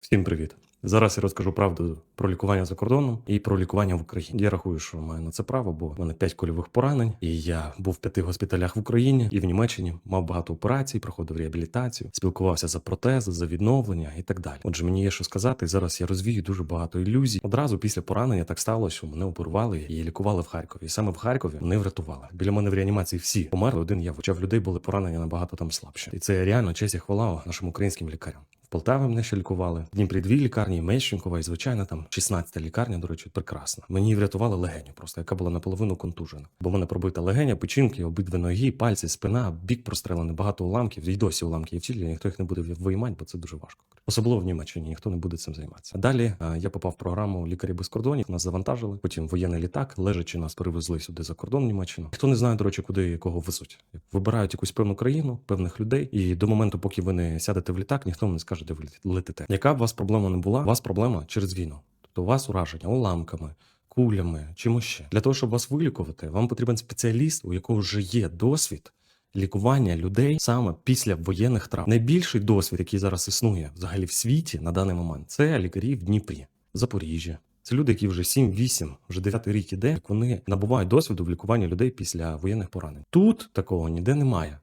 Всім привіт! Зараз я розкажу правду про лікування за кордоном і про лікування в Україні. Я рахую, що маю на це право, бо в мене 5 кольових поранень, і я був в п'яти госпіталях в Україні і в Німеччині мав багато операцій, проходив реабілітацію, спілкувався за протези, за відновлення і так далі. Отже, мені є що сказати. Зараз я розвію дуже багато ілюзій. Одразу після поранення так сталося, що мене оперували і лікували в Харкові. І саме в Харкові мене врятували. Біля мене в реанімації всі померли. Один я хоча в людей були поранення набагато там слабше. І це реально честь і хвала нашим українським лікарям. В Полтаві мене ще лікували. В Дніпрі дві лікарні, Мещенкова і звичайно там 16 лікарня, до речі, прекрасна. Мені врятували легеню, просто яка була наполовину контужена. Бо в мене пробита легеня, печінки, обидві ноги, пальці, спина, бік прострелений, багато уламків. І досі уламки є в тілі. Ніхто їх не буде виймати, бо це дуже важко. Особливо в Німеччині ніхто не буде цим займатися. Далі я попав в програму лікарі без кордонів. Нас завантажили. Потім воєнний літак, лежачи нас перевезли сюди за кордон Німеччину. Ніхто не знає, до речі, куди і кого везуть. Вибирають якусь певну країну, певних людей, і до моменту, поки ви не сядете в літак, ніхто вам не скаже, де ви летите. Яка б вас проблема не була? У вас проблема через війну. Тобто у вас ураження уламками. Кулями, чимось ще для того, щоб вас вилікувати, вам потрібен спеціаліст, у якого вже є досвід лікування людей саме після воєнних травм. Найбільший досвід, який зараз існує взагалі в світі на даний момент, це лікарі в Дніпрі, Запоріжжя. Це люди, які вже 7-8, вже 9 рік іде, як вони набувають досвіду в лікуванні людей після воєнних поранень. Тут такого ніде немає.